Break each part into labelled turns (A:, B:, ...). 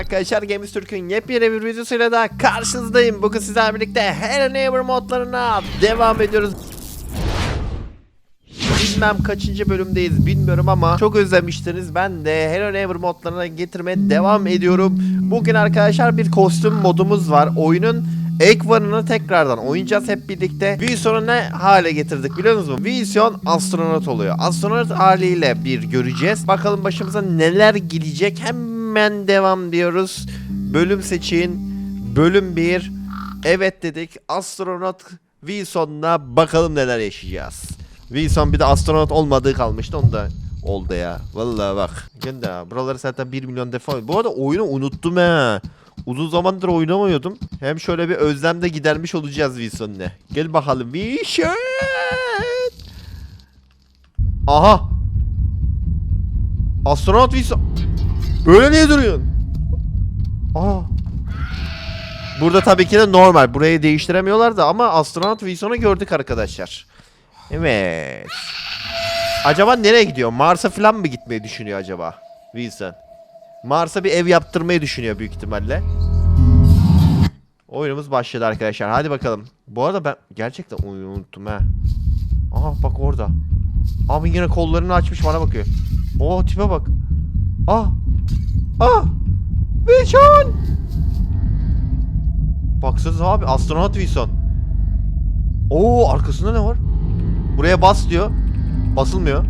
A: arkadaşlar Games Türk'ün yepyeni bir videosuyla da karşınızdayım. Bugün sizlerle birlikte Hello Neighbor modlarına devam ediyoruz. Bilmem kaçıncı bölümdeyiz bilmiyorum ama çok özlemiştiniz. Ben de Hello Neighbor modlarına getirmeye devam ediyorum. Bugün arkadaşlar bir kostüm modumuz var. Oyunun Ekvan'ını tekrardan oynayacağız hep birlikte. Vision'u ne hale getirdik biliyor musunuz? Vision astronot oluyor. Astronot haliyle bir göreceğiz. Bakalım başımıza neler gelecek. Hemen devam diyoruz. Bölüm seçin. Bölüm 1. Evet dedik. Astronot Vision'la bakalım neler yaşayacağız. Wilson bir de astronot olmadığı kalmıştı. Onu da oldu ya. Vallahi bak. Gel de buraları zaten 1 milyon defa. Bu arada oyunu unuttum he. Uzun zamandır oynamıyordum. Hem şöyle bir özlemde gidermiş olacağız Wilson'la. Gel bakalım. Wilson. Aha. Astronot Wilson. Böyle niye duruyorsun? Aa. Burada tabii ki de normal. Burayı değiştiremiyorlar da ama astronot Wilson'u gördük arkadaşlar. Evet. Acaba nereye gidiyor? Mars'a falan mı gitmeyi düşünüyor acaba? Wilson. Mars'a bir ev yaptırmayı düşünüyor büyük ihtimalle. Oyunumuz başladı arkadaşlar. Hadi bakalım. Bu arada ben gerçekten oyunu unuttum ha. Aha bak orada. Abi yine kollarını açmış bana bakıyor. Oo tipe bak. Ah. Ah. Wilson. Baksanıza abi astronot Wilson. Oo arkasında ne var? Buraya bas diyor. Basılmıyor.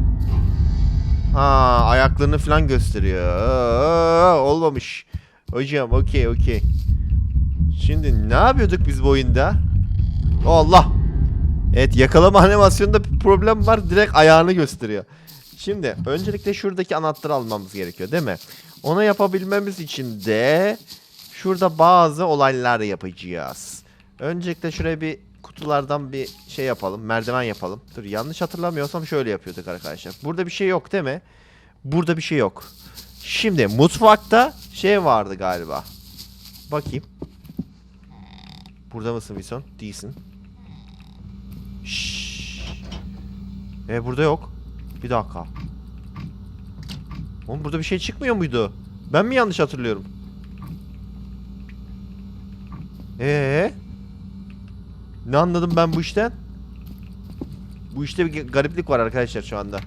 A: Ha ayaklarını falan gösteriyor. Aa, olmamış. Hocam okey okey. Şimdi ne yapıyorduk biz bu oyunda? Allah. Evet yakalama animasyonunda problem var. Direkt ayağını gösteriyor. Şimdi öncelikle şuradaki anahtarı almamız gerekiyor değil mi? Onu yapabilmemiz için de şurada bazı olaylar yapacağız. Öncelikle şuraya bir kutulardan bir şey yapalım. Merdiven yapalım. Dur yanlış hatırlamıyorsam şöyle yapıyorduk arkadaşlar. Burada bir şey yok değil mi? Burada bir şey yok. Şimdi mutfakta şey vardı galiba. Bakayım. Burada mısın Wilson? Değilsin. Şşş. E burada yok. Bir dakika. Oğlum burada bir şey çıkmıyor muydu? Ben mi yanlış hatırlıyorum? Ee? Ne anladım ben bu işten? Bu işte bir gariplik var arkadaşlar şu anda.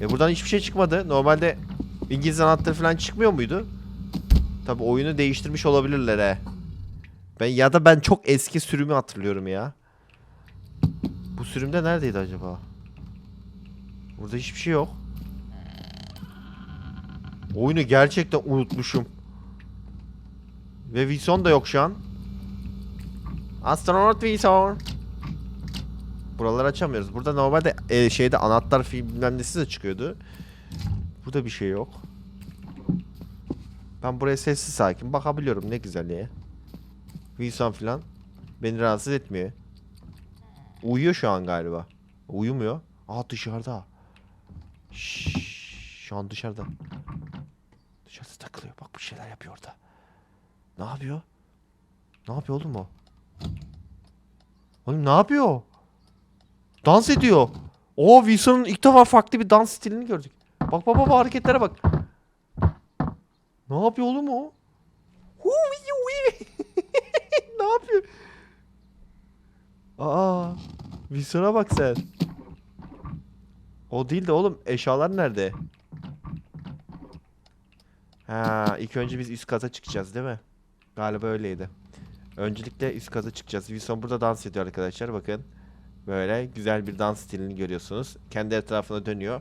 A: E buradan hiçbir şey çıkmadı. Normalde İngiliz anahtarı falan çıkmıyor muydu? Tabi oyunu değiştirmiş olabilirler he. Ben ya da ben çok eski sürümü hatırlıyorum ya. Bu sürümde neredeydi acaba? Burada hiçbir şey yok. Oyunu gerçekten unutmuşum. Ve Wilson da yok şu an. Astronot Wilson. Buraları açamıyoruz. Burada normalde e, şeyde anahtar film bilmem nesi de çıkıyordu. Burada bir şey yok. Ben buraya sessiz sakin bakabiliyorum ne güzel ya. Wilson falan beni rahatsız etmiyor. Uyuyor şu an galiba. Uyumuyor. Aa dışarıda. Şşş, şu an dışarıda. Dışarıda takılıyor. Bak bir şeyler yapıyor orada. Ne yapıyor? Ne yapıyor oğlum o? Oğlum ne yapıyor? Dans ediyor. Oo Wilson'un ilk defa farklı bir dans stilini gördük. Bak bak bak hareketlere bak. Ne yapıyor oğlum o? Ne yapıyor? Aa, Wilson'a bak sen. O değil de oğlum eşyalar nerede? Ha, ilk önce biz üst kata çıkacağız değil mi? Galiba öyleydi. Öncelikle üst kata çıkacağız. Wilson burada dans ediyor arkadaşlar bakın. Böyle güzel bir dans stilini görüyorsunuz. Kendi etrafına dönüyor.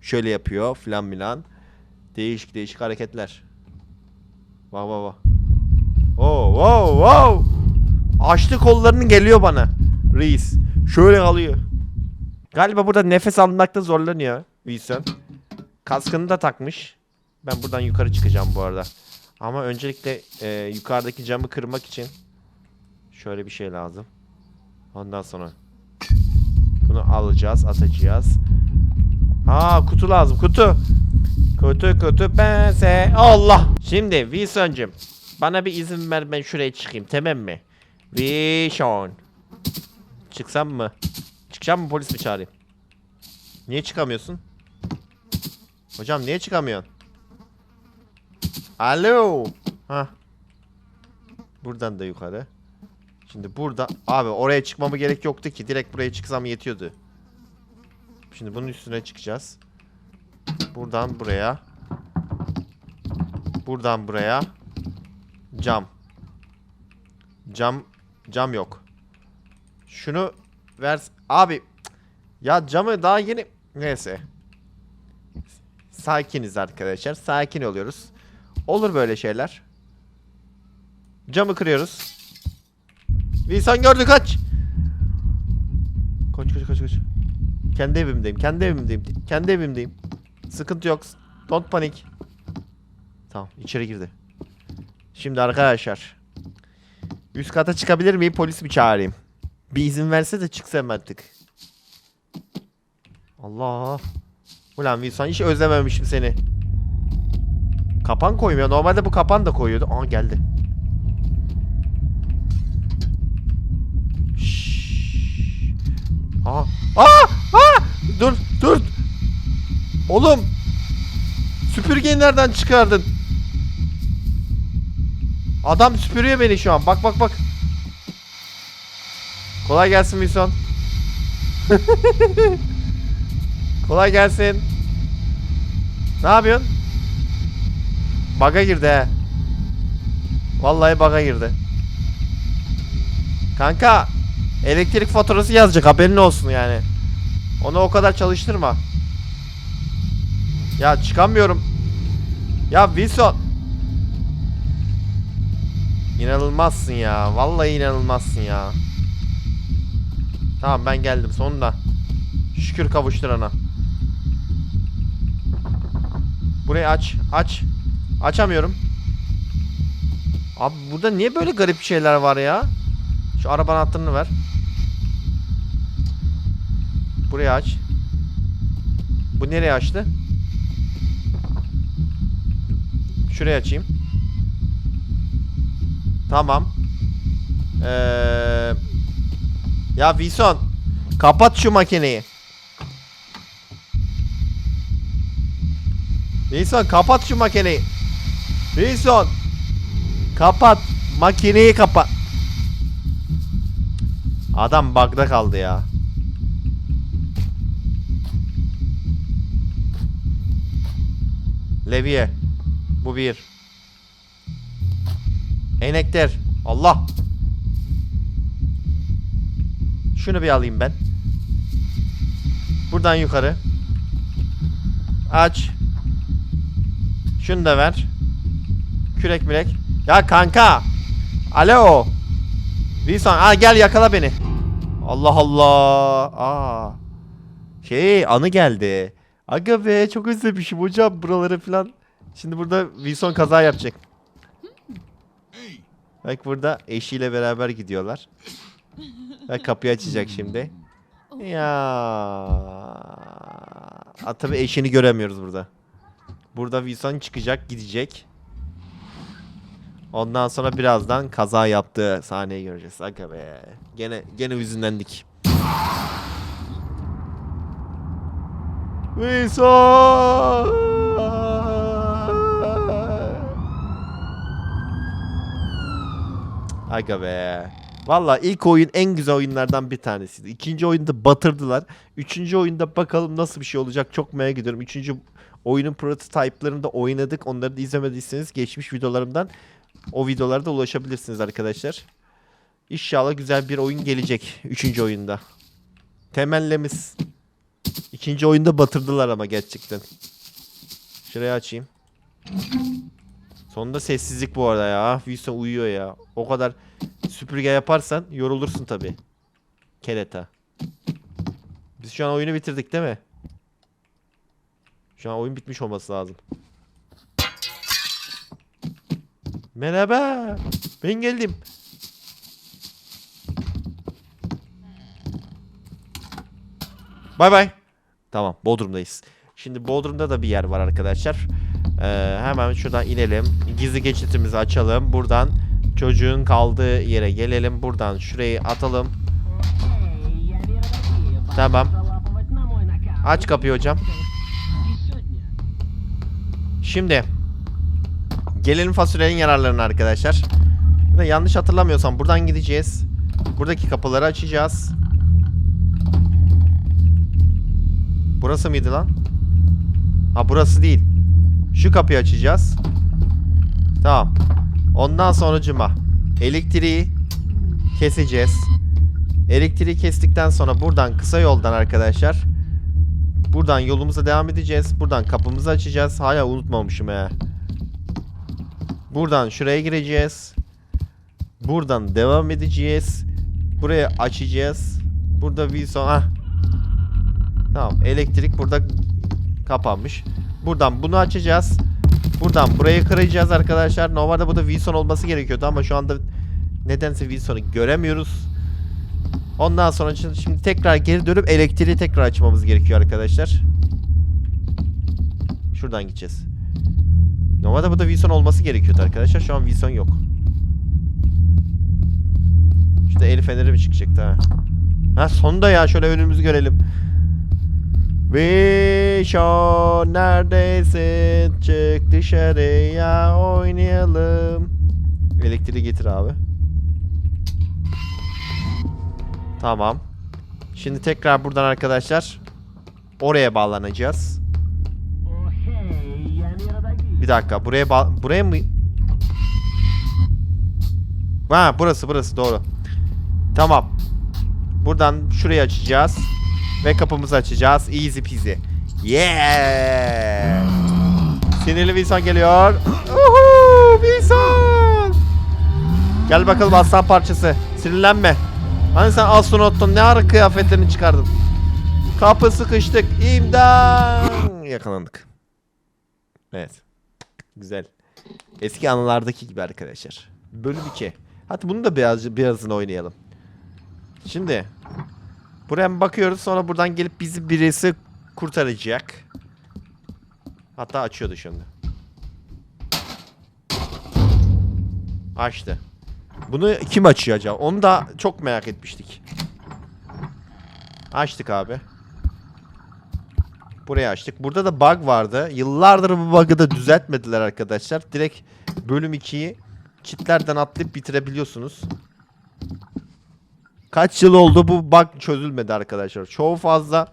A: Şöyle yapıyor filan filan. Değişik değişik hareketler. Bak bak bak. Oh wow wow. Açtı kollarını geliyor bana. Reis. Şöyle alıyor. Galiba burada nefes almakta zorlanıyor Wilson. Kaskını da takmış. Ben buradan yukarı çıkacağım bu arada. Ama öncelikle e, yukarıdaki camı kırmak için şöyle bir şey lazım. Ondan sonra bunu alacağız, atacağız. Aa kutu lazım, kutu. Kutu kutu pense. Allah. Şimdi Wilson'cum bana bir izin ver ben şuraya çıkayım tamam mı? Wilson. Çıksam mı? Çıkacağım mı polis mi çağırayım? Niye çıkamıyorsun? Hocam niye çıkamıyorsun? Alo. Ha. Buradan da yukarı. Şimdi burada abi oraya çıkmama gerek yoktu ki. Direkt buraya çıksam yetiyordu. Şimdi bunun üstüne çıkacağız. Buradan buraya. Buradan buraya. Cam. Cam cam yok. Şunu ver abi. Ya camı daha yeni neyse. Sakiniz arkadaşlar. Sakin oluyoruz. Olur böyle şeyler. Camı kırıyoruz. Wilson gördü kaç. Koş koş koş koş. Kendi evimdeyim. Kendi evimdeyim. Kendi evimdeyim. Sıkıntı yok. Don't panik. Tamam içeri girdi. Şimdi arkadaşlar. Üst kata çıkabilir miyim? Polis mi çağırayım? Bir izin verse de çıksam artık. Allah. Ulan Wilson hiç özlememişim seni. Kapan koymuyor. Normalde bu kapan da koyuyordu. Aa geldi. Şşş. Aa. Aa! Aa! Dur, dur. Oğlum. Süpürgeyi nereden çıkardın? Adam süpürüyor beni şu an. Bak bak bak. Kolay gelsin Wilson. Kolay gelsin. Ne yapıyorsun? Baga girdi he. Vallahi baga girdi. Kanka elektrik faturası yazacak haberin olsun yani. Onu o kadar çalıştırma. Ya çıkamıyorum. Ya Wilson. İnanılmazsın ya. Vallahi inanılmazsın ya. Tamam ben geldim sonunda. Şükür kavuşturana. Burayı aç. Aç. Açamıyorum. Abi burada niye böyle garip şeyler var ya? Şu araba anahtarını ver. Burayı aç. Bu nereye açtı? Şurayı açayım. Tamam. Ee, ya Wilson. Kapat şu makineyi. Wilson kapat şu makineyi. Wilson. Kapat. Makineyi kapat. Adam bug'da kaldı ya. Levye. Bu bir. Enekter. Allah. Şunu bir alayım ben. Buradan yukarı. Aç. Şunu da ver. Kürek mürek. Ya kanka. Alo. Wilson aa gel yakala beni. Allah Allah. Aa. Şey anı geldi. Aga be çok özlemişim hocam buraları falan. Şimdi burada Wilson kaza yapacak. Bak burada eşiyle beraber gidiyorlar. Bak kapıyı açacak şimdi. Ya. Aa, tabii eşini göremiyoruz burada. Burada Wilson çıkacak, gidecek. Ondan sonra birazdan kaza yaptığı sahneyi göreceğiz. Aga be. Gene gene yüzünlendik. Wilson! Aga be. Valla ilk oyun en güzel oyunlardan bir tanesiydi. İkinci oyunda batırdılar. Üçüncü oyunda bakalım nasıl bir şey olacak çok merak ediyorum. Üçüncü oyunun prototype'larını da oynadık. Onları da izlemediyseniz geçmiş videolarımdan o videolara da ulaşabilirsiniz arkadaşlar. İnşallah güzel bir oyun gelecek. Üçüncü oyunda. Temellemiz. İkinci oyunda batırdılar ama gerçekten. Şurayı açayım. Sonunda sessizlik bu arada ya. Wilson uyuyor ya. O kadar süpürge yaparsan yorulursun tabi. Kereta. Biz şu an oyunu bitirdik değil mi? Şu an oyun bitmiş olması lazım. Merhaba. Ben geldim. Bay bay. Tamam Bodrum'dayız. Şimdi Bodrum'da da bir yer var arkadaşlar. Ee, hemen şuradan inelim. Gizli geçitimizi açalım. Buradan çocuğun kaldığı yere gelelim. Buradan şurayı atalım. Tamam. Aç kapıyı hocam. Şimdi Gelelim fasulyenin yararlarına arkadaşlar. Yanlış hatırlamıyorsam buradan gideceğiz. Buradaki kapıları açacağız. Burası mıydı lan? Ha burası değil. Şu kapıyı açacağız. Tamam. Ondan sonra cıma. Elektriği keseceğiz. Elektriği kestikten sonra buradan kısa yoldan arkadaşlar. Buradan yolumuza devam edeceğiz. Buradan kapımızı açacağız. Hala unutmamışım he. Buradan şuraya gireceğiz. Buradan devam edeceğiz. Buraya açacağız. Burada Wilson ah. Tamam elektrik burada kapanmış. Buradan bunu açacağız. Buradan burayı kıracağız arkadaşlar. Normalde burada Wilson olması gerekiyordu ama şu anda nedense Wilson'u göremiyoruz. Ondan sonra şimdi tekrar geri dönüp elektriği tekrar açmamız gerekiyor arkadaşlar. Şuradan gideceğiz. Normalde burada Wilson olması gerekiyordu arkadaşlar. Şu an Wilson yok. İşte el feneri mi çıkacaktı ha? Ha sonunda ya şöyle önümüzü görelim. Wilson neredesin? Çık dışarıya oynayalım. Elektriği getir abi. Tamam. Şimdi tekrar buradan arkadaşlar oraya bağlanacağız. Bir dakika buraya buraya mı? Ha burası burası doğru. Tamam. Buradan şurayı açacağız ve kapımızı açacağız. Easy peasy. Yeah! Sinirli Wilson geliyor. Uhu, Wilson! Gel bakalım aslan parçası. Sinirlenme. Hani sen astronottun ne ara kıyafetlerini çıkardın? Kapı sıkıştık. İmdat! Yakalandık. Evet. Güzel. Eski anılardaki gibi arkadaşlar. Bölüm 2. Hadi bunu da biraz birazını oynayalım. Şimdi buraya bakıyoruz sonra buradan gelip bizi birisi kurtaracak. Hatta açıyordu şimdi. Açtı. Bunu kim açıyor acaba? Onu da çok merak etmiştik. Açtık abi. Buraya açtık. Burada da bug vardı. Yıllardır bu bug'ı da düzeltmediler arkadaşlar. Direkt bölüm 2'yi çitlerden atlayıp bitirebiliyorsunuz. Kaç yıl oldu bu bug çözülmedi arkadaşlar. Çoğu fazla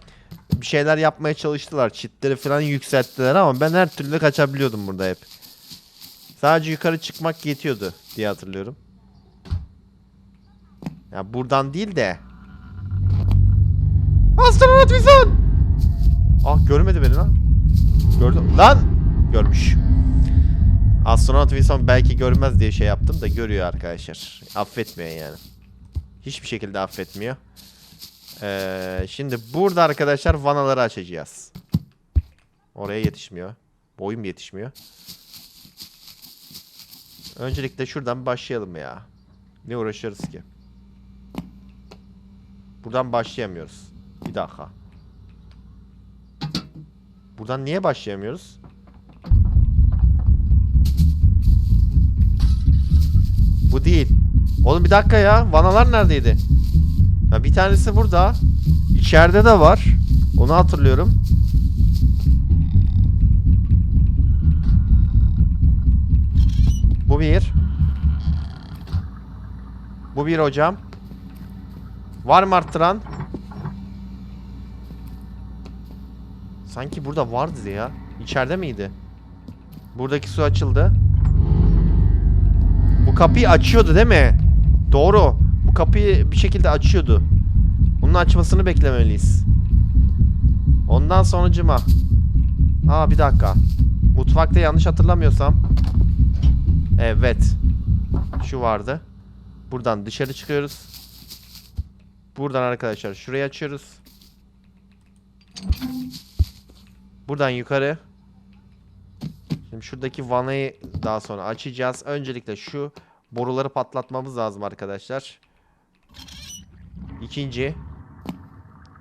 A: bir şeyler yapmaya çalıştılar. Çitleri falan yükselttiler ama ben her türlü kaçabiliyordum burada hep. Sadece yukarı çıkmak yetiyordu diye hatırlıyorum. Ya buradan değil de. Astronot Wilson! Ah görmedi beni lan. Gördüm. Lan! Görmüş. Astronot Wilson belki görmez diye şey yaptım da görüyor arkadaşlar. Affetmiyor yani. Hiçbir şekilde affetmiyor. Ee, şimdi burada arkadaşlar vanaları açacağız. Oraya yetişmiyor. Boyum yetişmiyor. Öncelikle şuradan başlayalım ya. Ne uğraşıyoruz ki? Buradan başlayamıyoruz. Bir dakika. Buradan niye başlayamıyoruz? Bu değil. Oğlum bir dakika ya. Vanalar neredeydi? Ha, bir tanesi burada. İçeride de var. Onu hatırlıyorum. Bu bir. Bu bir hocam. Var mı arttıran? Sanki burada vardı ya. İçeride miydi? Buradaki su açıldı. Bu kapıyı açıyordu değil mi? Doğru. Bu kapıyı bir şekilde açıyordu. Bunun açmasını beklemeliyiz. Ondan sonucuma. Aa bir dakika. Mutfakta yanlış hatırlamıyorsam. Evet. Şu vardı. Buradan dışarı çıkıyoruz. Buradan arkadaşlar şurayı açıyoruz. Buradan yukarı. Şimdi şuradaki vanayı daha sonra açacağız. Öncelikle şu boruları patlatmamız lazım arkadaşlar. İkinci.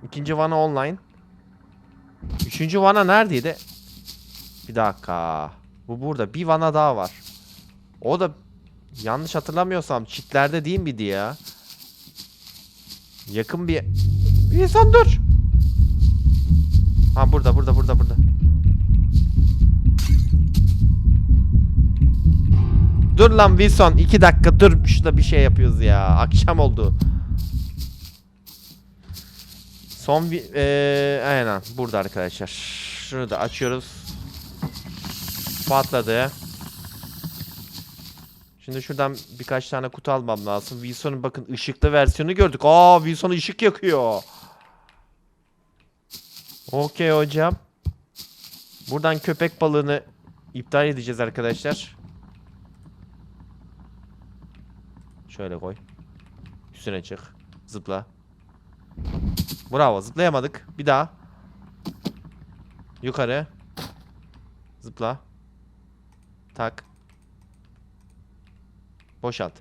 A: İkinci vana online. Üçüncü vana neredeydi? Bir dakika. Bu burada. Bir vana daha var. O da yanlış hatırlamıyorsam çitlerde değil miydi ya? Yakın bir... İnsan dur. Ha burada burada burada burada. Dur lan Wilson 2 dakika dur şurada bir şey yapıyoruz ya. Akşam oldu. Son bir eee aynen burada arkadaşlar. Şunu da açıyoruz. Patladı. Şimdi şuradan birkaç tane kutu almam lazım. Wilson'un bakın ışıklı versiyonu gördük. Aa Wilson ışık yakıyor. Okey hocam. Buradan köpek balığını iptal edeceğiz arkadaşlar. Şöyle koy. Üstüne çık. Zıpla. Bravo zıplayamadık. Bir daha. Yukarı. Zıpla. Tak. Boşalt.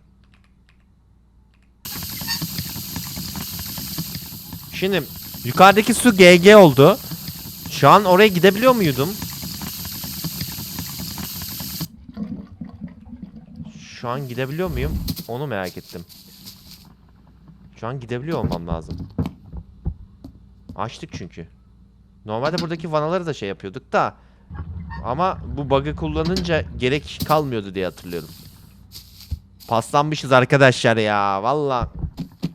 A: Şimdi yukarıdaki su GG oldu. Şu an oraya gidebiliyor muydum? Şu an gidebiliyor muyum? Onu merak ettim. Şu an gidebiliyor olmam lazım. Açtık çünkü. Normalde buradaki vanaları da şey yapıyorduk da. Ama bu bug'ı kullanınca gerek kalmıyordu diye hatırlıyorum. Paslanmışız arkadaşlar ya. Valla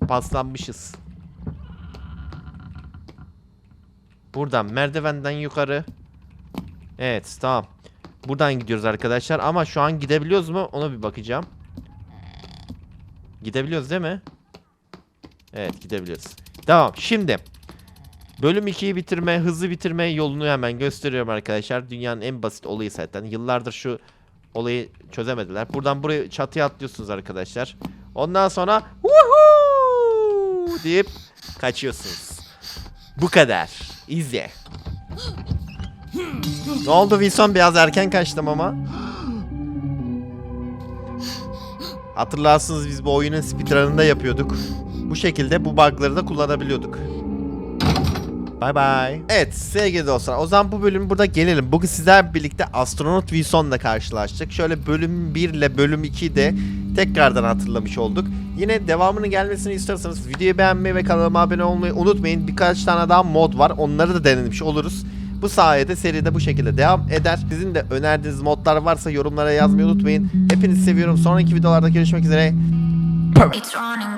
A: paslanmışız. Buradan merdivenden yukarı. Evet tamam. Buradan gidiyoruz arkadaşlar ama şu an gidebiliyoruz mu ona bir bakacağım. Gidebiliyoruz değil mi? Evet gidebiliyoruz. Tamam şimdi. Bölüm 2'yi bitirme, hızlı bitirme yolunu hemen gösteriyorum arkadaşlar. Dünyanın en basit olayı zaten. Yıllardır şu olayı çözemediler. Buradan buraya çatıya atlıyorsunuz arkadaşlar. Ondan sonra Woohoo! deyip kaçıyorsunuz. Bu kadar. İzle. Ne oldu Wilson? Biraz erken kaçtım ama. Hatırlarsınız biz bu oyunun speedrun'ını yapıyorduk. Bu şekilde bu bug'ları da kullanabiliyorduk. Bye bye. Evet sevgili dostlar o zaman bu bölümü burada gelelim. Bugün sizler birlikte Astronot Wilson'la karşılaştık. Şöyle bölüm 1 ile bölüm 2'yi de tekrardan hatırlamış olduk. Yine devamının gelmesini istiyorsanız videoyu beğenmeyi ve kanalıma abone olmayı unutmayın. Birkaç tane daha mod var onları da denemiş oluruz. Bu sayede seride bu şekilde devam eder. Sizin de önerdiğiniz modlar varsa yorumlara yazmayı unutmayın. Hepinizi seviyorum. Sonraki videolarda görüşmek üzere.
B: It's running.